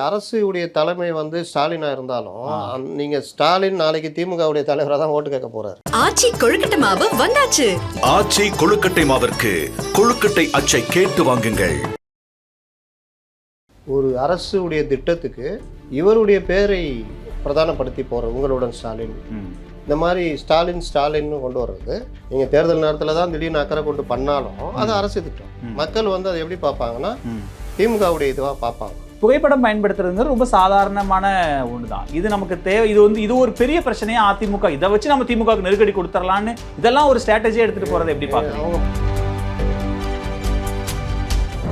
அரசுடைய தலைமை வந்து ஸ்டாலினா இருந்தாலும் நீங்க ஸ்டாலின் நாளைக்கு திமுகவுடைய தலைவராக தான் ஓட்டு கேட்க போறாரு. ஆச்சி கொழுக்கட்டை மாவு வந்தாச்சு. ஆச்சி கொழுக்கட்டை மாவிற்கு கொழுக்கட்டை அச்சை கேட்டு வாங்குங்கள். ஒரு அரசுடைய திட்டத்துக்கு இவருடைய பேரை பிரதானப்படுத்தி போற உங்களுடன் ஸ்டாலின். இந்த மாதிரி ஸ்டாலின் ஸ்டாலின்னு கொண்டு வர்றது நீங்க தேர்தல் நேரத்தில் தான் திடீர்னு அக்கறை கொண்டு பண்ணாலும் அது அரசு திட்டம். மக்கள் வந்து அதை எப்படி பார்ப்பாங்கன்னா திமுகவுடைய இதுவாக பார்ப்பாங்க. புகைப்படம் பயன்படுத்துறதுங்கிறது ரொம்ப சாதாரணமான ஒன்று தான் இது நமக்கு தேவை இது வந்து இது ஒரு பெரிய பிரச்சனையா அதிமுக இதை வச்சு நம்ம திமுகவுக்கு நெருக்கடி கொடுத்துடலான்னு இதெல்லாம் ஒரு ஸ்ட்ராட்டஜியா எடுத்துட்டு போறதை எப்படி அவங்க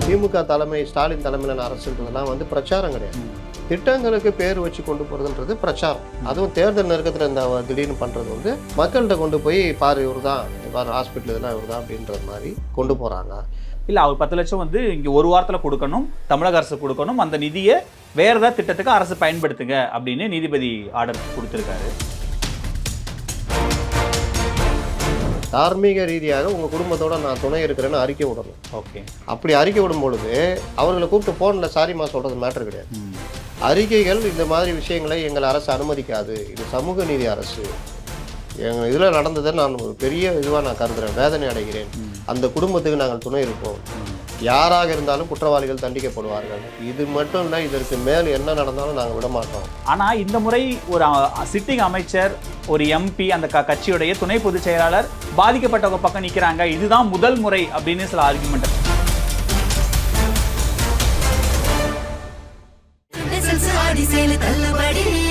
திமுக தலைமை ஸ்டாலின் தலைமையிலான அரசுன்றதெல்லாம் வந்து பிரச்சாரம் கிடையாது. திட்டங்களுக்கு பேர் வச்சு கொண்டு போறதுன்றது பிரச்சாரம். அதுவும் தேர்தல் நெருக்கத்தில் இந்த திடீர்னு பண்றது வந்து மக்கள்கிட்ட கொண்டு போய் பாரு இவர் தான் பாரு ஹாஸ்பிட்டல் இதெல்லாம் இவர் தான் அப்படின்ற மாதிரி கொண்டு போறாங்க. இல்ல அவர் பத்து லட்சம் வந்து இங்க ஒரு வாரத்துல கொடுக்கணும் தமிழக அரசு கொடுக்கணும் அந்த நிதியை வேற ஏதாவது திட்டத்துக்கு அரசு பயன்படுத்துங்க அப்படின்னு நீதிபதி ஆர்டர் கொடுத்திருக்காரு. தார்மீக ரீதியாக உங்க குடும்பத்தோட நான் துணை இருக்கிறேன்னு அறிக்கை விடணும். ஓகே. அப்படி அறிக்கை விடும் பொழுது அவர்களை கூப்பிட்டு ஃபோனில் சாரிம்மா சொல்றது மேட்டர் கிடையாது. அறிக்கைகள் இந்த மாதிரி விஷயங்களை எங்கள் அரசு அனுமதிக்காது. இது சமூக நீதி அரசு. எங்கள் இதில் நடந்ததை நான் ஒரு பெரிய இதுவாக நான் கருதுறேன். வேதனை அடைகிறேன். அந்த குடும்பத்துக்கு நாங்கள் துணை இருப்போம். யாராக இருந்தாலும் குற்றவாளிகள் தண்டிக்கப்படுவார்கள். இது மட்டும் இல்லை இதற்கு மேல் என்ன நடந்தாலும் நாங்கள் விட மாட்டோம் ஆனா இந்த முறை ஒரு சிட்டிங் அமைச்சர் ஒரு எம்பி அந்த க- கட்சியுடைய துணை பொதுச் செயலாளர் பாதிக்கப்பட்டவங்க பக்கம் நிக்கிறாங்க. இதுதான் முதல் முறை அப்படின்னு சில ஆர்குமெண்ட் The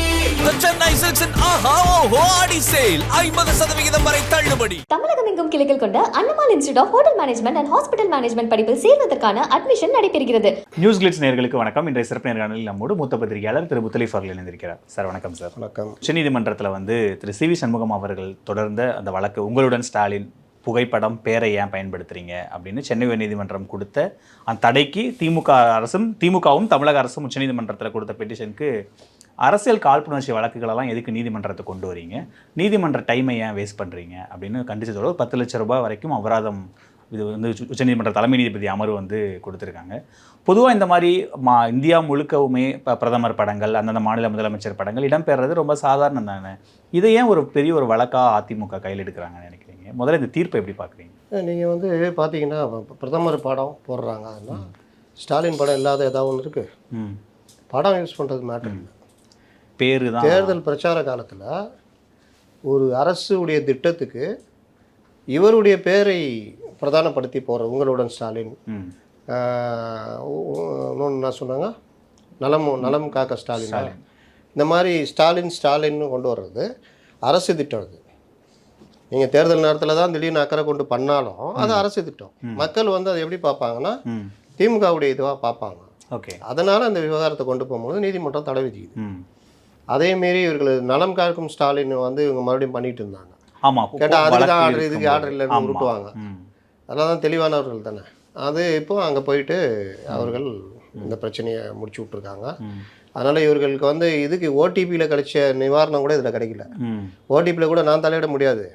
ஐம்பது சதவிகிதம் வரை தள்ளுபடி. தமிழகம் எங்கும் கிளைகள் கொண்ட அண்ணமால் institute of hotel management and hospital management படிப்பில் சேர்வதற்கான அட்மிஷன் நடைபெறுகிறது. நியூஸ் கிளிட்ஸ் நேர்களுக்கு வணக்கம். இன்றைய சிறப்பு நேர்காணலில் நம்மோடு மூத்த பத்திரிகையாளர் திரு முத்தலீஃப் அவர்கள் இணைந்திருக்கிறார். சார் வணக்கம் சார். வணக்கம். உச்சநீதிமன்றத்தில் வந்து திரு சி வி சண்முகம் அவர்கள் தொடர்ந்த அந்த வழக்கு உங்களுடன் ஸ்டாலின் புகைப்படம் பேரை ஏன் பயன்படுத்துறீங்க அப்படின்னு சென்னை உயர்நீதிமன்றம் கொடுத்த அந்த தடைக்கு திமுக அரசும் திமுகவும் தமிழக அரசும் உச்சநீதிமன்றத்தில் கொடுத்த பெட்டிஷனுக்கு அரசியல் காழ்ப்புணர்ச்சி வழக்குகளெல்லாம் எதுக்கு நீதிமன்றத்தை கொண்டு வரீங்க? நீதிமன்ற டைமை ஏன் வேஸ்ட் பண்ணுறீங்க அப்படின்னு கண்டிச்சதோட பத்து லட்ச ரூபாய் வரைக்கும் அபராதம் இது வந்து உச்ச- உச்சநீதிமன்ற தலைமை நீதிபதி அமர்வு வந்து கொடுத்துருக்காங்க. பொதுவாக இந்த மாதிரி மா இந்தியா முழுக்கவுமே இப்போ பிரதமர் படங்கள் அந்தந்த மாநில முதலமைச்சர் படங்கள் இடம்பெறது ரொம்ப சாதாரணம் தானே? இதை ஏன் ஒரு பெரிய ஒரு வழக்காக அதிமுக கையில் எடுக்கிறாங்கன்னு நினைக்கிறீங்க? முதல்ல இந்த தீர்ப்பை எப்படி பார்க்குறீங்க? நீங்கள் வந்து பார்த்தீங்கன்னா பிரதமர் படம் போடுறாங்க. அதெல்லாம் ஸ்டாலின் படம் இல்லாத ஏதாவது ஒன்று இருக்குது ம். படம் யூஸ் பண்ணுறது மேட்டர் இல்லை. பேரு தான் தேர்தல் பிரச்சார காலத்தில் ஒரு அரசுடைய திட்டத்துக்கு இவருடைய பேரை பிரதானப்படுத்தி போகிற உங்களுடன் ஸ்டாலின் இன்னொன்னு என்ன சொன்னாங்க? நலம் நலம் காக்க ஸ்டாலின். இந்த மாதிரி ஸ்டாலின் ஸ்டாலின்னு கொண்டு வர்றது அரசு திட்டம் அது. நீங்கள் தேர்தல் நேரத்தில் தான் திடீர்னு அக்கறை கொண்டு பண்ணாலும் அது அரசு திட்டம். மக்கள் வந்து அதை எப்படி பார்ப்பாங்கன்னா திமுகவுடைய இதுவாக பார்ப்பாங்க. ஓகே. அதனால் அந்த விவகாரத்தை கொண்டு போகும்போது நீதிமன்றம் தடை விதிக்குது. ம் அதே மாரி இவர்கள் நலம் காக்கும் ஸ்டாலின் வந்து இவங்க மறுபடியும் பண்ணிட்டு இருந்தாங்க. ஆமாம் கேட்டால் அதுக்கு தான் ஆர்டர் இதுக்கு ஆர்டர் இல்லைன்னு உருட்டுவாங்க. ம். அதெல்லாம் தான் தெளிவானவர்கள் தானே. அது இப்போ அங்கே போயிட்டு அவர்கள் இந்த பிரச்சனையை முடிச்சு விட்ருக்காங்க ம். அதனால் இவர்களுக்கு வந்து இதுக்கு ஓடிபியில் கிடைச்ச நிவாரணம் கூட இதில் கிடைக்கல. ஓடிபியில் கூட நான் தலையிட முடியாது.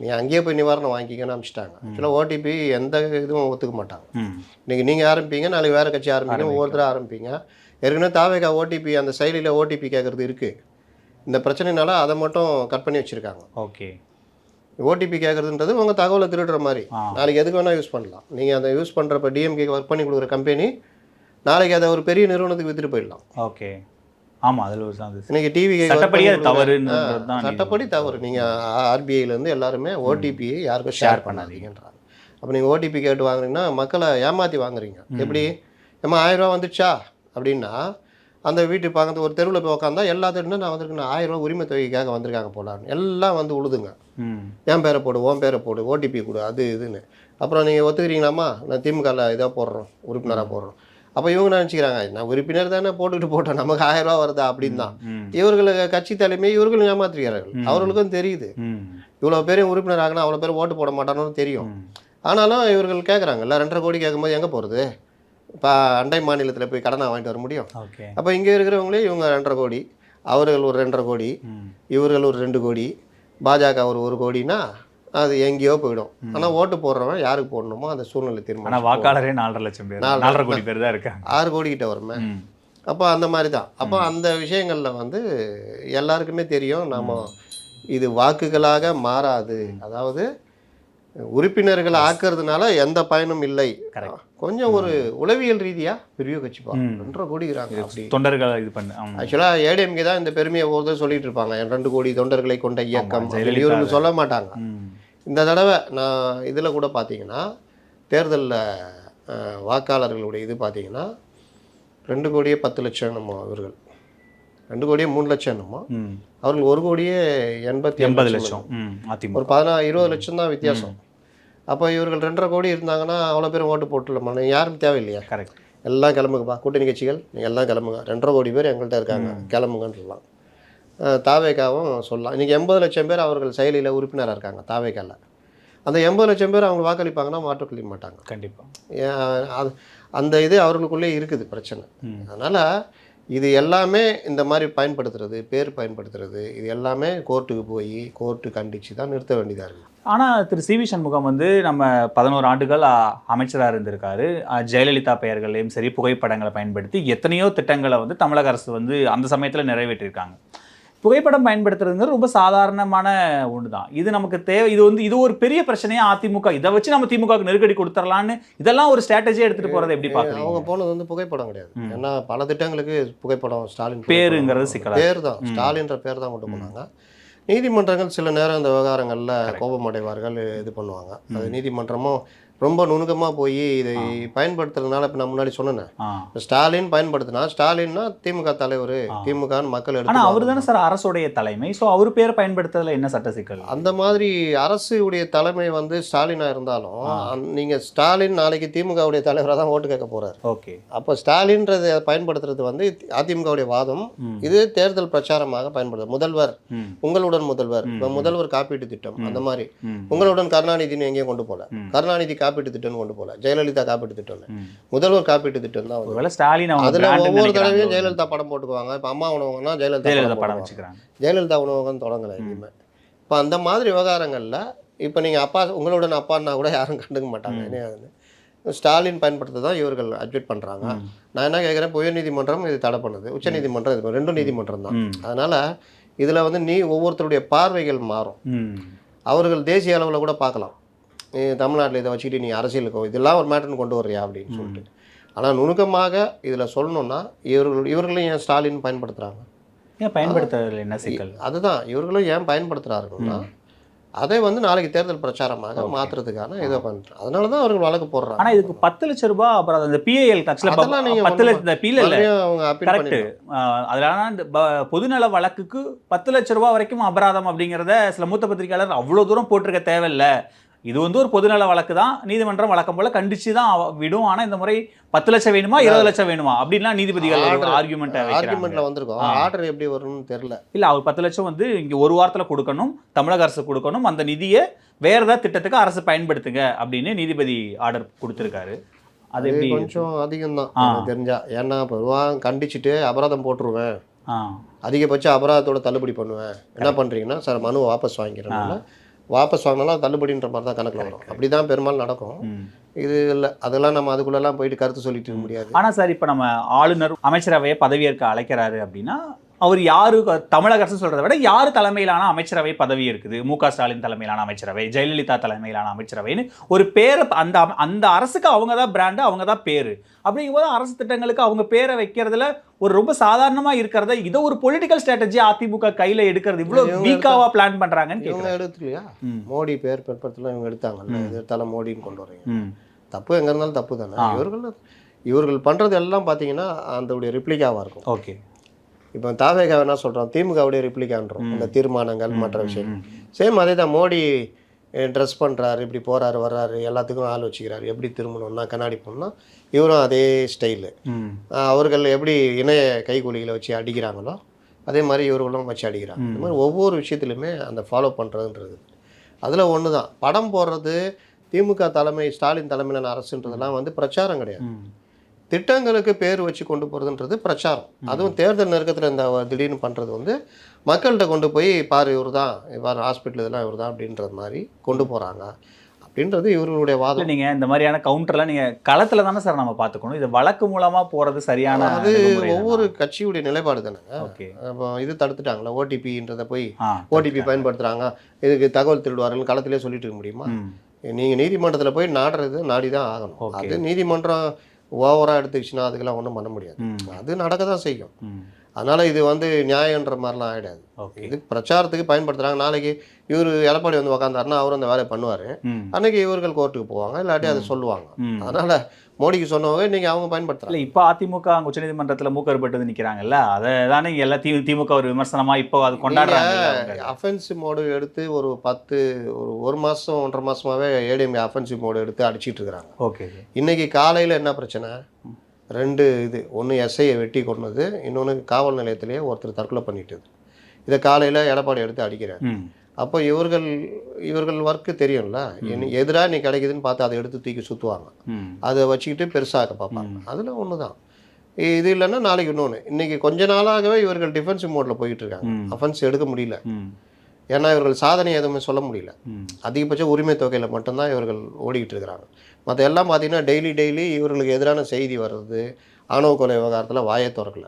நீ அங்கேயே போய் நிவாரணம் வாங்கிக்கன்னு அனுப்பிச்சிட்டாங்க. ஆக்சுவலாக ஓடிபி எந்த இதுவும் ஒத்துக்க மாட்டாங்க. ம். இன்றைக்கி நீங்கள் ஆரம்பிப்பீங்க நாளைக்கு வேறு கட்சி ஆரம்பிப்பீங்க ஒவ்வொருத்தராக ஆரம்பிப்பீங்க. ஏற்கனவே தாவேகா ஓடிபி அந்த செயலியில் ஓடிபி கேட்குறது இருக்குது இந்த பிரச்சனைனால அதை மட்டும் கட் பண்ணி வச்சுருக்காங்க. ஓகே. ஓடிபி கேட்குறதுன்றது உங்கள் தகவலை திருடுற மாதிரி. நாளைக்கு எதுக்கு வேணால் யூஸ் பண்ணலாம். நீங்கள் அதை யூஸ் பண்ணுறப்ப டிஎம்கே ஒர்க் பண்ணி கொடுக்குற கம்பெனி நாளைக்கு அதை ஒரு பெரிய நிறுவனத்துக்கு வித்துட்டு போயிடலாம். ஓகே. ஆமாம் அதில் ஒரு இன்னைக்கு டிவி சட்டப்படி தான் சட்டப்படி தவறு. நீங்கள் ஆர்பிஐலேருந்து எல்லாருமே ஓடிபி யாருக்கும் ஷேர் பண்ணாதீங்கன்றாங்க. அப்போ நீங்கள் ஓடிபி கேட்டு வாங்குறீங்கன்னா மக்களை ஏமாற்றி வாங்குறீங்க. எப்படி? ஏமா ஆயிரம் ரூபா வந்துச்சா? அப்படின்னா அந்த வீட்டு பக்கத்து ஒரு தெருவில் போய் உட்காந்தா எல்லா தெருவும் நான் வந்திருக்கேன். ஆயிரம் ரூபா உரிமை தொகைக்காக வந்திருக்காங்க போலான்னு எல்லாம் வந்து உழுதுங்க. என் பேரை போடு உன் பேரை போடு ஓடிபி கொடு அது இதுன்னு. அப்புறம் நீங்கள் ஒத்துக்கிறீங்களாம்மா? நான் திமுகவில் இதாக போடுறோம் உறுப்பினராக போடுறோம். அப்போ இவங்க நினச்சிக்கிறாங்க? நான் உறுப்பினர் தானே போட்டுக்கிட்டு போட்டோம். நமக்கு ஆயிரம் ரூபா வருதா அப்படின்னு தான். இவர்களுக்கு கட்சி தலைமை இவர்களும் ஏமாத்துகிறார்கள். அவர்களுக்கும் தெரியுது. இவ்வளோ பேரையும் உறுப்பினர் ஆகினா அவ்வளோ பேர் ஓட்டு போட மாட்டானு தெரியும். ஆனாலும் இவர்கள் கேட்குறாங்கல்ல ரெண்டரை கோடி கேட்கும்போது எங்கே போகிறது இப்போ அண்டை மாநிலத்தில் போய் கடனை வாங்கிட்டு வர முடியும். அப்போ இங்கே இருக்கிறவங்களே இவங்க ரெண்டரை கோடி அவர்கள் ஒரு ரெண்டரை கோடி இவர்கள் ஒரு ரெண்டு கோடி பாஜக ஒரு ஒரு கோடினா அது எங்கேயோ போயிடும். ஆனால் ஓட்டு போடுறவன் யாருக்கு போடணுமோ அந்த சூழ்நிலை தீர்மானம் வாக்காளரே நாலரை லட்சம் பேர். நாலரை கோடி பேர் தான் இருக்காங்க. ஆறு கோடி கிட்ட வருமே. அப்போ அந்த மாதிரி தான். அப்போ அந்த விஷயங்களில் வந்து எல்லாருக்குமே தெரியும். நம்ம இது வாக்குகளாக மாறாது. அதாவது உறுப்பினர்கள் ஆக்குறதுனால எந்த பயனும் இல்லை. கொஞ்சம் ஒரு உளவியல் ரீதியா பெரிய கட்சி ரெண்டரை அப்படி. தொண்டர்களை இது பண்ணு ஆமா. ஆக்சுவலாக ஏடிஎம்கே தான் இந்த பெருமையை ஒருத்தர் சொல்லிட்டு இருப்பாங்க. ரெண்டு கோடி தொண்டர்களை கொண்ட இயக்கம் இவருக்கு சொல்ல மாட்டாங்க. இந்த தடவை நான் இதில் கூட பார்த்தீங்கன்னா தேர்தலில் வாக்காளர்களுடைய இது பார்த்தீங்கன்னா ரெண்டு கோடியே பத்து லட்சம் என்னமோ இவர்கள் ரெண்டு கோடியே மூணு லட்சம் என்னமோ. அவர்கள் ஒரு கோடியே எண்பத்தி எண்பது லட்சம் ஒரு பதினா இருபது லட்சம் தான் வித்தியாசம். அப்போ இவர்கள் ரெண்டரை கோடி இருந்தாங்கன்னா அவ்வளோ பேர் ஓட்டு போட்டுலமா யாரும் தேவையில்லையா? கரெக்ட் எல்லாம் கிளம்புங்கப்பா. கூட்டணி கட்சிகள் நீங்கள் எல்லாம் கிளம்புங்க. ரெண்டரை கோடி பேர் எங்கள்கிட்ட இருக்காங்க. கிளம்புங்கன்னு சொல்லலாம் தாவேக்காவும் சொல்லலாம். இன்றைக்கி எண்பது லட்சம் பேர் அவர்கள் செயலியில் உறுப்பினராக இருக்காங்க தாவேக்காவில் அந்த எண்பது லட்சம் பேர் அவங்க வாக்களிப்பாங்கன்னா மாற்றுக்கொள்ள மாட்டாங்க. கண்டிப்பா. ஏன் அது அந்த இது அவர்களுக்குள்ளே இருக்குது பிரச்சனை. அதனால் இது எல்லாமே இந்த மாதிரி பயன்படுத்துறது பேர் பயன்படுத்துறது இது எல்லாமே கோர்ட்டுக்கு போய் கோர்ட்டு கண்டித்து தான் நிறுத்த வேண்டியதாக இருக்குது ஆனா திரு. சி. வி. சண்முகம் வந்து நம்ம பதினோரு ஆண்டுகள் அமைச்சராக இருந்திருக்காரு. ஜெயலலிதா பெயர்களையும் சரி புகைப்படங்களை பயன்படுத்தி எத்தனையோ திட்டங்களை வந்து தமிழக அரசு வந்து அந்த சமயத்தில் நிறைவேற்றியிருக்காங்க புகைப்படம் பயன்படுத்துறதுங்கிறது ரொம்ப சாதாரணமான ஒன்று தான் இது நமக்கு தேவை இது வந்து இது ஒரு பெரிய பிரச்சனையா அதிமுக இதை வச்சு நம்ம திமுகவுக்கு நெருக்கடி கொடுத்துடலான்னு இதெல்லாம் ஒரு ஸ்ட்ராட்டஜியாக எடுத்துட்டு போறதை எப்படி அவங்க பார்க்குறீங்க? போனது வந்து புகைப்படம் கிடையாது. ஏன்னா பல திட்டங்களுக்கு புகைப்படம் ஸ்டாலின் பேருங்கிறது சிக்கலா பேர் தான். ஸ்டாலின்ற பேர் தான் கொண்டு போனாங்க. நீதிமன்றங்கள் சில நேரம் இந்த விவகாரங்களில் கோபமடைவார்கள் இது பண்ணுவாங்க. அது நீதிமன்றமும் ரொம்ப நுணுக்கமாக போய் இதை பயன்படுத்துறதுனால இப்போ நான் முன்னாடி சொன்னேன். ஸ்டாலின் பயன்படுத்தினா ஸ்டாலின்னா திமுக தலைவர். திமுகன்னு மக்கள் எடுத்து அவர் தானே சார் அரசுடைய தலைமை. ஸோ அவர் பேரை பயன்படுத்துறதுல என்ன சட்ட சிக்கல்? அந்த மாதிரி அரசுடைய தலைமை வந்து ஸ்டாலினா இருந்தாலும் ஆ. அந்த- நீங்க ஸ்டாலின் நாளைக்கு திமுகவுடைய தலைவராக தான் ஓட்டு கேட்க போறாரு. ஓகே. அப்போ ஸ்டாலின்றதை பயன்படுத்துறது வந்து அதிமுகவுடைய வாதம். இது தேர்தல் பிரச்சாரமாக பயன்படுது. முதல்வர் உங்களுடன் முதல்வர். இப்போ முதல்வர் காப்பீட்டு திட்டம் அந்த மாதிரி. உங்களுடன் கருணாநிதினு எங்கேயும் கொண்டு போல. ம். கருணாநிதி காப்பீட்டு திட்டம்னு கொண்டு போல ஜெயலலிதா காப்பீட்டு திட்டம். முதல்வர் காப்பீட்டு திட்டம் தான் ஒருவேளை ஸ்டாலின் அதுல ஒவ்வொரு. தடவையும் ஜெயலலிதா படம் போட்டுக்குவாங்க. இப்போ அம்மா உணவகம்னா ஜெயலலிதா படம். வச்சுக்கிறாங்க. ஜெயலலிதா உணவகம் தொடங்கலை எங்கேயுமே இப்போ அந்த மாதிரி விவகாரங்களில் இப்போ நீங்கள் அப்பா உங்களுடன் அப்பான்னா கூட யாரும் கண்டுக்க மாட்டாங்க. என்ன ஸ்டாலின் பயன்படுத்த தான் இவர்கள் அட்வைட் பண்ணுறாங்க. நான் என்ன கேட்குறேன் உயர் நீதிமன்றம் இது தடை பண்ணுது. உச்ச நீதிமன்றம் இது ரெண்டும் நீதிமன்றம் தான். அதனால் இதில் வந்து நீ ஒவ்வொருத்தருடைய பார்வைகள் மாறும். அவர்கள் தேசிய அளவில் கூட பார்க்கலாம். தமிழ்நாட்டில் இதை வச்சுக்கிட்டு நீ அரசியலுக்கு இதெல்லாம் ஒரு மேட்டர்னு கொண்டு வர்றியா அப்படின்னு சொல்லிட்டு. ஆனால் நுணுக்கமாக இதில் சொல்லணும்னா இவர்கள் இவர்களும் ஏன் ஸ்டாலின் பயன்படுத்துகிறாங்க ஏன் பயன்படுத்துறதுல என்ன சிக்கல் அதுதான். இவர்களும் ஏன் பயன்படுத்துகிறாருன்னா அதை வந்து நாளைக்கு தேர்தல் பிரச்சாரமாக மாற்றுறதுக்கான இதை பண்ணுறேன் அதனால தான் அவர்கள் வழக்கு போடுறாங்க. ஆனா இதுக்கு பத்து லட்ச ரூபாய் அப்புறம் அந்த பிஏஎல் அதெல்லாம் நீங்க பத்து லட்ச மறுபடியும் அவங்க கரெக்ட். அதனால இந்த பொதுநல வழக்குக்கு பத்து லட்ச ரூபாய் வரைக்கும் அபராதம் அப்படிங்கிறத சில மூத்த பத்திரிகையாளர் அவ்வளவு தூரம் போட்டிருக்க தேவையில்ல. இது வந்து ஒரு பொதுநல வழக்கு தான். நீதிமன்றம் வழக்கம் போல கண்டிச்சு தான் விடும். ஆனா இந்த முறை பத்து லட்சம் வேணுமா இருபது லட்சம் வேணுமா? அப்படின்லாம் நீதிபதிகள் ஆர்குமெண்ட் ஆர்குமெண்ட்ல வந்திருக்கோம். ஆர்டர் எப்படி வரும்னு தெரியல. இல்ல அவர் பத்து லட்சம் வந்து இங்க ஒரு வாரத்துல கொடுக்கணும் தமிழக அரசு கொடுக்கணும் அந்த நிதியை வேற ஏதாவது திட்டத்துக்கு அரசு பயன்படுத்துங்க அப்படின்னு நீதிபதி ஆர்டர் கொடுத்திருக்காரு. அது எப்படி கொஞ்சம் அதிகம் தான் தெரிஞ்சா. ஏன்னா பொதுவாக கண்டிச்சுட்டு அபராதம் போட்டுருவேன். அதிகபட்ச அபராதத்தோட தள்ளுபடி பண்ணுவேன். என்ன பண்றீங்கன்னா சார் மனு வாபஸ் வாங்கிக்கிறனால வாபஸ் வாங்கினாலும் தள்ளுபடின்ற மாதிரி தான் கணக்கில் வரும். அப்படி தான் பெரும்பாலும் நடக்கும். இது இல்லை. அதெல்லாம் நம்ம அதுக்குள்ளெல்லாம் போயிட்டு கருத்து சொல்லிட்டு இருக்க முடியாது. ஆனா சார் இப்ப நம்ம ஆளுநர் அமைச்சரவையை பதவியேற்க அழைக்கிறாரு அப்படின்னா அவர் யாரு தமிழக அரசு சொல்றதை விட யார் தலைமையிலான அமைச்சரவை பதவி இருக்குது? மு ஸ்டாலின் தலைமையிலான அமைச்சரவை ஜெயலலிதா தலைமையிலான அமைச்சரவைன்னு ஒரு பேரை அந்த அந்த அரசுக்கு அவங்க தான் பிராண்டு அவங்க தான் பேரு. அப்படிங்கும்போது அரசு திட்டங்களுக்கு அவங்க பேரை வைக்கிறதுல ஒரு ரொம்ப சாதாரணமா இருக்கிறத இதை ஒரு பொலிட்டிக்கல் ஸ்ட்ராட்டஜி அதிமுக கையில எடுக்கிறது இவ்வளவு இவங்க வீக்காவா பிளான் பண்றாங்கன்னு இவங்க எடுத்துலையா. மோடி பேர் பெற்படுத்தலாம் இவங்க எடுத்தாங்கல்ல? ம். இது எடுத்தாலும் மோடின்னு கொண்டு வரீங்க. தப்பு எங்க இருந்தாலும் தப்பு தானே. இவர்கள் இவர்கள் பண்றது எல்லாம் பார்த்தீங்கன்னா அதோடைய ரிப்ளிகாவாக இருக்கும். ஓகே. இப்போ தாவேகா என்ன சொல்கிறோம் திமுகவுடைய ரிப்ளிகான்றோம் ம். இந்த தீர்மானங்கள் மற்ற விஷயம். சேம் அதே தான் மோடி ட்ரெஸ் பண்ணுறாரு இப்படி போறாரு வர்றாரு எல்லாத்துக்கும் ஆள் வச்சுக்கிறாரு. எப்படி திரும்பணும்னா கண்ணாடி போடணும்னா இவரும் அதே ஸ்டைலு அவர்கள் எப்படி இணைய கைகூலிகளை வச்சு அடிக்கிறாங்களோ அதே மாதிரி இவர்களும் வச்சு அடிக்கிறாங்க. இந்த மாதிரி ஒவ்வொரு விஷயத்துலையுமே அந்த ஃபாலோ பண்ணுறதுன்றது அதில் ஒன்று தான். படம் போடுறது திமுக தலைமை ஸ்டாலின் தலைமையிலான அரசுன்றதெல்லாம் வந்து பிரச்சாரம் கிடையாது. திட்டங்களுக்கு பேர் வச்சு கொண்டு போகிறதுன்றது பிரச்சாரம். அதுவும் தேர்தல் நெருக்கத்தில் இந்த திடீர்னு பண்ணுறது வந்து மக்கள்கிட்ட கொண்டு போய் பாரு இவர் தான் பாரு ஹாஸ்பிட்டல் இதெல்லாம் இவர் தான் அப்படின்றது மாதிரி கொண்டு போகிறாங்க அப்படின்றது இவர்களுடைய வாதம். நீங்க இந்த மாதிரியான கவுண்டர்லாம் நீங்க களத்துல தானே சார் நம்ம பாத்துக்கணும் இது வழக்கு மூலமா போறது சரியான அது ஒவ்வொரு கட்சியுடைய நிலைப்பாடு தானேங்க ஓகே. அப்போ இது தடுத்துட்டாங்களா? ஓடிபின்றத போய் ஓடிபி பயன்படுத்துறாங்க. இதுக்கு தகவல் திருடுவார்கள் களத்திலே சொல்லிட்டு இருக்க முடியுமா? ம். நீங்க நீதிமன்றத்துல போய் நாடுறது நாடி தான் ஆகணும். அது நீதிமன்றம் ஓவரா எடுத்துக்கிச்சுன்னா அதுக்கெல்லாம் ஒன்றும் பண்ண முடியாது. அது நடக்க தான் செய்யும். அதனால இது வந்து நியாயன்ற மாதிரிலாம் ஆயிடாது. ஓகே. இது பிரச்சாரத்துக்கு பயன்படுத்துறாங்க. நாளைக்கு இவர் எடப்பாடி வந்து உக்காந்தாருன்னா அவர் அந்த வேலையை பண்ணுவாரு. அன்னைக்கு இவர்கள் கோர்ட்டுக்கு போவாங்க இல்லாட்டி அதை சொல்லுவாங்க. அதனால மோடிக்கு சொன்னவங்க இன்னைக்கு அவங்க இல்ல பயன்படுத்துறாங்க இப்ப அதிமுக அங்க உச்சநீதிமன்றத்துல மூக்கறுபட்டது நிக்கிறாங்கல்ல அதை தானே இங்க எல்லாம் தி- திமுக ஒரு விமர்சனமா இப்போ அது கொண்டாடுறாங்க அஃபென்சிவ் மோடு எடுத்து ஒரு பத்து ஒரு ஒரு மாசம் ஒன்றரை மாசமாவே ஏடிஎம் அஃபென்சிவ் மோடு எடுத்து அடிச்சிட்டு இருக்கிறாங்க. ஓகே. இன்னைக்கு காலையில் என்ன பிரச்சனை? ரெண்டு இது. ஒன்று எஸ்ஐயை வெட்டி கொண்டது இன்னொன்று காவல் நிலையத்திலேயே ஒருத்தர் தற்கொலை பண்ணிட்டது. இதை காலையில் எடப்பாடி எடுத்து அடிக்கிறார். அப்போ இவர்கள் இவர்கள் ஒர்க்கு தெரியும்ல? எதிராக நீ கிடைக்குதுன்னு பார்த்து அதை எடுத்து தூக்கி சுற்றுவாங்க அதை வச்சுக்கிட்டு பெருசாக்க பார்ப்பாங்க. அதில் ஒன்று தான் இது இல்லைன்னா நாளைக்கு இன்னொன்று இன்னைக்கு கொஞ்ச நாளாகவே இவர்கள் டிஃபென்சிவ் மோடில் போயிட்டு இருக்காங்க. அஃபென்ஸ் எடுக்க முடியல. ஏன்னா இவர்கள் சாதனை எதுவுமே சொல்ல முடியல. அதிகபட்ச உரிமை தொகையில் மட்டும்தான் இவர்கள் ஓடிக்கிட்டு இருக்கிறாங்க. மற்ற எல்லாம் பார்த்தீங்கன்னா டெய்லி டெய்லி இவர்களுக்கு எதிரான செய்தி வர்றது ஆணவ கொலை விவகாரத்தில் வாயே திறக்கல.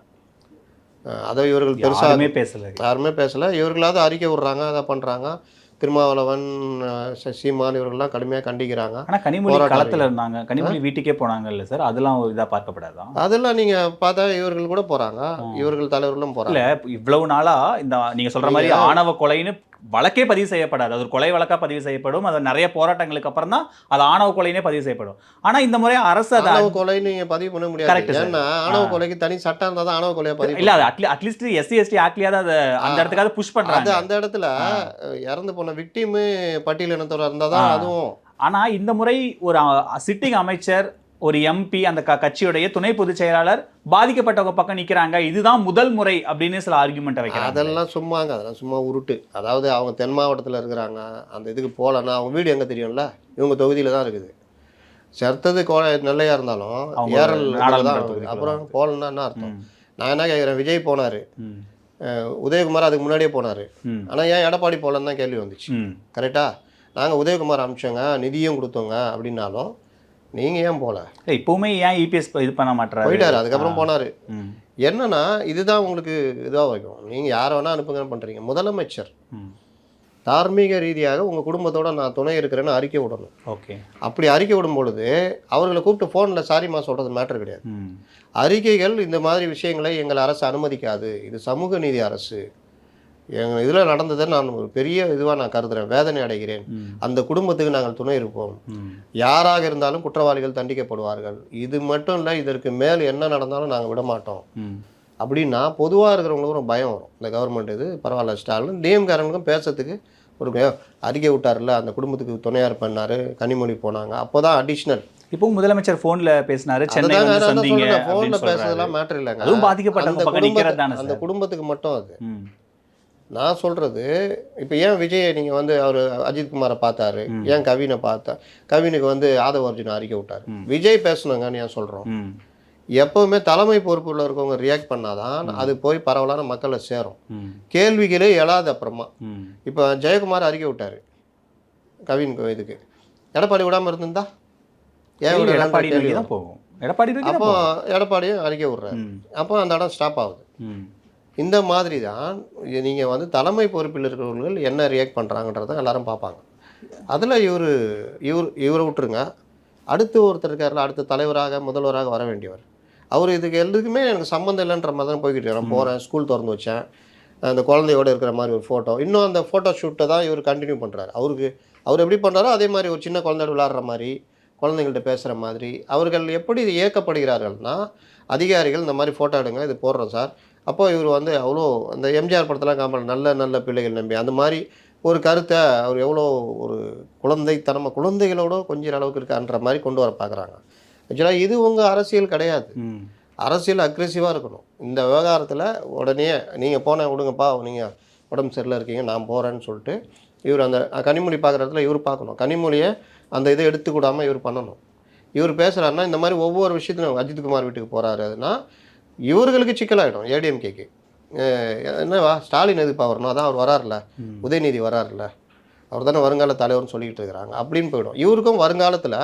அதை இவர்கள் பெருசாக பேசல. யாருமே பேசலை. இவர்களாவது அறிக்கை விடுறாங்க அதை பண்ணுறாங்க திருமாவளவன் அஹ் ச- சீமான் இவர்கள்லாம் கடுமையாக கண்டிக்கிறாங்க. ஆனா கனிமொழி களத்துல இருந்தாங்க. கனிமொழி வீட்டுக்கே போனாங்கல்ல சார்? அதெல்லாம் ஒரு இதா பார்க்கப்படாதா? அதெல்லாம் நீங்கள் பார்த்தா இவர்கள் கூட போகிறாங்க இவர்கள் தலைவர்களும் இல்ல போகிறாங்க இவ்வளவு நாளா இந்த நீங்க சொல்ற மாதிரி ஆணவ கொலைன்னு வழக்கே பதிவு செய்யப்படாது அது ஒரு கொலை வழக்கா பதிவு செய்யப்படும் அது நிறைய போராட்டங்களுக்கு அப்புறம் தான் அது ஆணவ கொலைனே பதிவு செய்யப்படும் ஆனா இந்த முறை அரசு அதை ஆணவ கொலை நீங்கள் பதிவு பண்ண முடியாது. ஏன்னா ஆணவ. கொலைக்கு தனி சட்டம் இருந்தால் தான் ஆணவ கொலையை பதிவு இல்ல அது அட்லீ அட்லீஸ்ட் எஸ்சி எஸ்டி ஆக்ட்லயாவது அதை அந்த. இடத்துக்காவது புஷ் அது பண்றாங்க அந்த இடத்துல இறந்து போன விக்டிமு பட்டியல் இனத்தோட இருந்தால் தான். அதுவும் ஆனா இந்த முறை ஒரு சிட்டிங் அமைச்சர் ஒரு எம்பி அந்த க- கட்சியுடைய துணை பொதுச் செயலாளர் பாதிக்கப்பட்டவங்க பக்கம் நிக்கிறாங்க. இதுதான் முதல் முறை அப்படின்னு சில ஆர்குமெண்ட் வைக்கிறாங்க. அதெல்லாம் சும்மாங்க அதெல்லாம் சும்மா உருட்டு. அதாவது அவங்க தென் மாவட்டத்தில் இருக்கிறாங்க அந்த இதுக்கு போகலன்னா அவங்க வீடு எங்கே தெரியும்ல? இவங்க தொகுதியில் தான் இருக்குது. செத்தது கோ நெல்லையாக இருந்தாலும் ஏரல் தான் அப்புறம் போகலன்னா என்ன அர்த்தம்? நான் என்ன கேட்குறேன் விஜய் போனார். உதயகுமார் அதுக்கு முன்னாடியே போனார். ஆனால் ஏன் எடப்பாடி போகலன்னு தான் கேள்வி வந்துச்சு. ம். கரெக்டா? நாங்கள் உதயகுமார் அமிச்சோங்க நிதியும் கொடுத்தோங்க அப்படின்னாலும் நீங்கள் ஏன் போகல இப்பவுமே ஏன் இபிஎஸ் இது பண்ண மாட்டாரு போயிட்டாரு அதுக்கப்புறம் போனார். என்னன்னா இதுதான் உங்களுக்கு இதாக வைக்கும். நீங்கள் யாரை வேணால் அனுப்புங்கன்னு பண்ணுறீங்க முதலமைச்சர். தார்மீக ரீதியாக உங்கள் குடும்பத்தோட நான் துணை இருக்கிறேன்னு அறிக்கை விடணும். ஓகே. அப்படி அறிக்கை விடும் பொழுது அவர்களை கூப்பிட்டு ஃபோனில் சாரிம்மா சொல்கிறது மேட்டர் கிடையாது. அறிக்கைகள் இந்த மாதிரி விஷயங்களை எங்கள் அரசு அனுமதிக்காது. இது சமூக நீதி அரசு. எங்கள் இதில் நடந்ததை நான் ஒரு பெரிய இதுவாக நான் கருதுறேன் வேதனை அடைகிறேன். அந்த குடும்பத்துக்கு நாங்கள் துணை இருப்போம். யாராக இருந்தாலும் குற்றவாளிகள் தண்டிக்கப்படுவார்கள். இது மட்டும் இல்லை இதற்கு மேல் என்ன நடந்தாலும் நாங்கள் விட மாட்டோம். அப்படின்னா பொதுவாக இருக்கிறவங்களுக்கும் ஒரு பயம் வரும். இந்த கவர்மெண்ட் இது பரவாயில்ல ஸ்டாலின் டிஎம்காரங்களுக்கும் பேசுறதுக்கு ஒரு. அறிக்கை விட்டார்ல அந்த குடும்பத்துக்கு துணையாக இருப்பேன்னாரு கனிமொழி போனாங்க. அப்போ தான் அடிஷ்னல் இப்போவும் முதலமைச்சர் போன்ல பேசினாரு சென்னை சொல்றாரு. பேசுறதெல்லாம் மேட்டர் இல்லைங்க. அதுவும் பாதிக்கப்பட்டவங்க அந்த குடும்பத்துக்கு மட்டும் அது. நான் சொல்றது இப்போ ஏன் விஜய் நீங்க வந்து அவர் அஜித் குமாரை பார்த்தாரு. ஏன் கவினை பார்த்தா கவினுக்கு வந்து ஆதவ அர்ஜுன் அறிக்கை விட்டாரு. விஜய் பேசணுங்கன்னு ஏன் சொல்றோம். ம், எப்பவுமே தலைமை பொறுப்புல இருக்கவங்க ரியாக்ட் பண்ணாதான் அது போய் பரவலான மக்களை சேரும். கேள்விகளே எழாது அப்புறமா. இப்போ ஜெயக்குமார் அறிக்கை விட்டாரு கவின் இதுக்கு. எடப்பாடி விடாம இருந்திருந்தா? ஏன் எடப்பாடி. போகும். எடப்பாடி அப்போ எடப்பாடியும் அறிக்கை விடுறாரு. அப்போ அந்த இடம் ஸ்டாப் ஆகுது. இந்த மாதிரி தான் நீங்கள் வந்து தலைமை பொறுப்பில் இருக்கிறவர்கள் என்ன ரியாக்ட் பண்ணுறாங்கன்றத எல்லாரும் பார்ப்பாங்க. அதில் இவர் இவர் இவரை விட்டுருங்க. அடுத்து ஒருத்தர் இருக்கார்ல அடுத்த தலைவராக முதல்வராக வர வேண்டியவர். அவர் இதுக்கு எல்லாத்துக்குமே எனக்கு சம்மந்தம் இல்லைன்ற மாதிரி தான் போய்கிட்டு இருக்கேன். நான் போகிறேன் ஸ்கூல் திறந்து வச்சேன். அந்த குழந்தையோட இருக்கிற மாதிரி ஒரு ஃபோட்டோ இன்னும் அந்த ஃபோட்டோ ஷூட்டை தான் இவர் கண்டினியூ பண்ணுறாரு அவருக்கு அவர் எப்படி பண்ணுறாரோ அதே மாதிரி ஒரு சின்ன குழந்தையோட விளாட்ற மாதிரி குழந்தைங்கள்ட்ட பேசுகிற மாதிரி அவர்கள் எப்படி இயக்கப்படுகிறார்கள்னா அதிகாரிகள் இந்த மாதிரி ஃபோட்டோ எடுங்க இது போடுறோம் சார். அப்போ இவர் வந்து அவ்வளோ அந்த எம்ஜிஆர் படத்தெல்லாம் காமல் நல்ல நல்ல பிள்ளைகள் நம்பி. அந்த மாதிரி ஒரு கருத்தை அவர் எவ்வளோ ஒரு குழந்தைத்தனமாக குழந்தைகளோட கொஞ்சம் அளவுக்கு இருக்கான்ற மாதிரி கொண்டு வர பார்க்குறாங்க ஆக்சுவலாக இது உங்கள் அரசியல் கிடையாது. அரசியல் அக்ரெசிவாக இருக்கணும். இந்த விவகாரத்தில் உடனே நீங்கள் போன விடுங்கப்பா நீங்கள் உடம்பு சரியில்லை இருக்கீங்க நான் போகிறேன்னு சொல்லிட்டு இவர் அந்த கனிமொழி பார்க்குற இடத்துல இவர் பார்க்கணும் கனிமொழியை அந்த இதை எடுத்துக்கூடாமல் இவர் பண்ணணும். இவர் பேசுகிறாருன்னா இந்த மாதிரி ஒவ்வொரு விஷயத்துலையும் அஜித்குமார் வீட்டுக்கு போகிறாருன்னா இவர்களுக்கு சிக்கலாயிடும் ஏடிஎம்கேக்கு என்னவா ஸ்டாலின் எதுப்பா வரணும் அதான் அவர் வராருல. உதயநிதி வராருல அவர் தானே வருங்கால தலைவர்னு சொல்லிட்டு இருக்கிறாங்க. அப்படின்னு போயிடும். இவருக்கும் வருங்காலத்தில்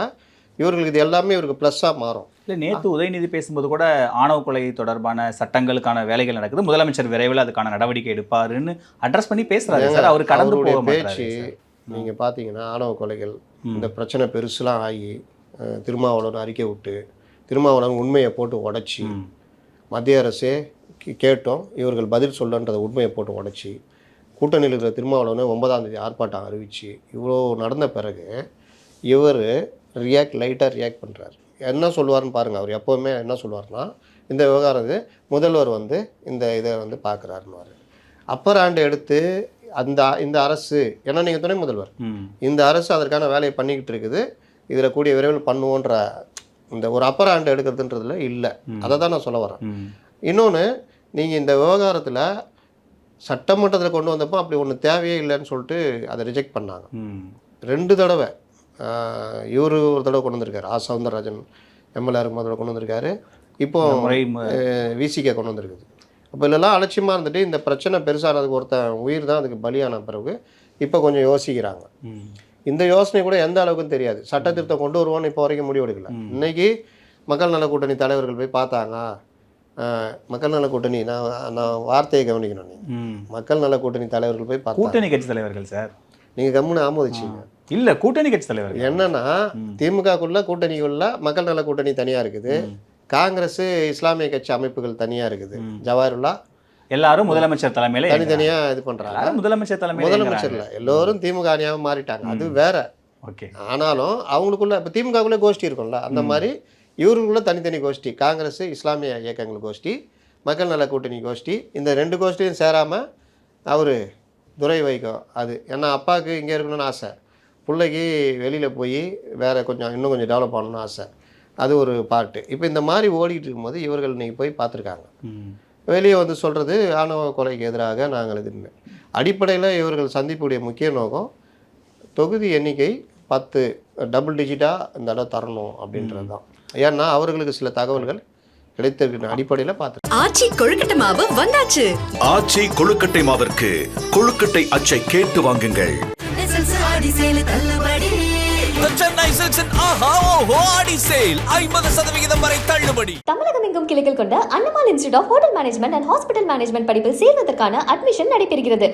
இவர்களுக்கு இது எல்லாமே இவருக்கு ப்ளஸ்ஸாக மாறும். இல்லை நேற்று உதயநிதி பேசும்போது கூட ஆணவ கொலை தொடர்பான சட்டங்களுக்கான வேலைகள் நடக்குது. முதலமைச்சர் விரைவில் அதுக்கான நடவடிக்கை எடுப்பாருன்னு அட்ரஸ் பண்ணி பேசுறாரு. சார் அவர் கடந்து போக பேச்சு நீங்கள் பார்த்தீங்கன்னா ஆணவ கொலைகள் இந்த பிரச்சனை பெருசுலாம் ஆகி திருமாவளவன் அறிக்கை விட்டு திருமாவளவன் உண்மையை போட்டு உடைச்சி மத்திய அரசே கேட்டோம். இவர்கள் பதில் சொல்லன்றத உண்மையை போட்டு உடைச்சி கூட்டணியில் இருக்கிற திருமாவளவனை ஒன்பதாம் தேதி ஆர்ப்பாட்டம் அறிவிச்சு இவ்வளோ நடந்த பிறகு இவர் ரியாக்ட் லைட்டாக ரியாக்ட் பண்ணுறாரு என்ன சொல்லுவாருன்னு பாருங்கள் அவர் எப்போவுமே என்ன சொல்லுவார்னா இந்த விவகாரம் இது முதல்வர் வந்து இந்த இதை வந்து பார்க்குறாருன்னு அப்பர் ஆண்டு எடுத்து அந்த இந்த அரசு ஏன்னா நீங்கள் துணை முதல்வர் இந்த அரசு அதற்கான வேலையை பண்ணிக்கிட்டு இருக்குது இதில் கூடிய விரைவில் பண்ணுவோன்ற இந்த ஒரு அப்பர் ஆண்டு எடுக்கிறதுன்றதுல இல்லை. அதை தான் நான் சொல்ல வரேன். இன்னொன்று நீங்கள் இந்த விவகாரத்தில் சட்டமன்றத்தில் கொண்டு வந்தப்போ அப்படி ஒன்று தேவையே இல்லைன்னு சொல்லிட்டு அதை ரிஜெக்ட் பண்ணாங்க. ரெண்டு தடவை இவர் ஒரு தடவை கொண்டு வந்திருக்காரு. ஆ சவுந்தரராஜன் எம்எல்ஏ இருக்கும் தடவை கொண்டு வந்திருக்காரு. இப்போ விசிகே கொண்டு வந்திருக்குது. அப்போ இதெல்லாம் அலட்சியமாக இருந்துட்டு இந்த பிரச்சனை பெருசானதுக்கு ஒருத்தன் உயிர் தான் அதுக்கு பலியான பிறகு இப்போ கொஞ்சம் யோசிக்கிறாங்க. இந்த யோசனை கூட எந்த அளவுக்குன்னு தெரியாது. சட்ட திருத்தம் கொண்டு வருவோம்னு இப்போ வரைக்கும் முடிவெடுக்கல இன்னைக்கு மக்கள் நல கூட்டணி தலைவர்கள் போய் பார்த்தாங்க மக்கள் நல கூட்டணி நான் நான் வார்த்தையை கவனிக்கணும் நீங்கள் மக்கள் நல கூட்டணி தலைவர்கள் போய் பார்த்தாங்க. கூட்டணி கட்சி தலைவர்கள் சார். நீங்கள் கம்முன்னு ஆமோதிச்சிங்க. இல்ல கூட்டணி கட்சி தலைவர்கள். என்னன்னா திமுகக்குள்ள கூட்டணிக்குள்ள மக்கள் நல கூட்டணி தனியா இருக்குது. காங்கிரஸ் இஸ்லாமிய கட்சி அமைப்புகள் தனியா இருக்குது. ஜவாஹருல்லா எல்லாரும் முதலமைச்சர் தலைமையில தனித்தனியா இது பண்றாங்க. முதலமைச்சர் தலைமையில முதலமைச்சர்ல. எல்லோரும் திமுக அணியாக மாறிட்டாங்க. அது வேற. ஓகே. ஆனாலும் அவங்களுக்குள்ள இப்போ திமுகக்குள்ளே கோஷ்டி இருக்கும்ல. அந்த மாதிரி இவருக்குள்ள தனித்தனி கோஷ்டி. காங்கிரஸ் இஸ்லாமிய இயக்கங்கள் கோஷ்டி மக்கள் நல கூட்டணி கோஷ்டி இந்த ரெண்டு கோஷ்டியும் சேராமல் அவர் துரை வைக்கும் அது. ஏன்னா அப்பாவுக்கு இங்கே இருக்கணும்னு ஆசை. பிள்ளைக்கு வெளியில் போய் வேற கொஞ்சம் இன்னும் கொஞ்சம் டெவலப் பண்ணணும்னு ஆசை. அது ஒரு பார்ட்டு இப்போ இந்த மாதிரி ஓடிட்டு இருக்கும்போது இவர்கள் இன்னைக்கு போய் பார்த்துருக்காங்க. வெளியே வந்து சொல்கிறது ஆணவ கொலைக்கு எதிராக நாங்கள் இதுன்னு அடிப்படையில் இவர்கள் சந்திப்புடைய முக்கிய நோக்கம் தொகுதி எண்ணிக்கை பத்து டபுள் டிஜிட்டாக இந்த இடம் தரணும் அப்படின்றது தான். ஏன்னா அவர்களுக்கு சில தகவல்கள் கிடைத்திருக்கிற அடிப்படையில் பார்த்து ஆச்சி கொழுக்கட்டை மாவு வந்தாச்சு. ஆச்சி கொழுக்கட்டை மாவிற்கு கொழுக்கட்டை அச்சை கேட்டு வாங்குங்கள். சென்னை Chennai ஆஹா and ஆடி சேல் ஐம்பது சதவிகிதம் வரை தள்ளுபடி. தமிழகம் எங்கும் கிளைகள் கொண்ட Annamal institute of hotel management and hospital management படிப்பில் சேர்வதற்கான அட்மிஷன் நடைபெறுகிறது.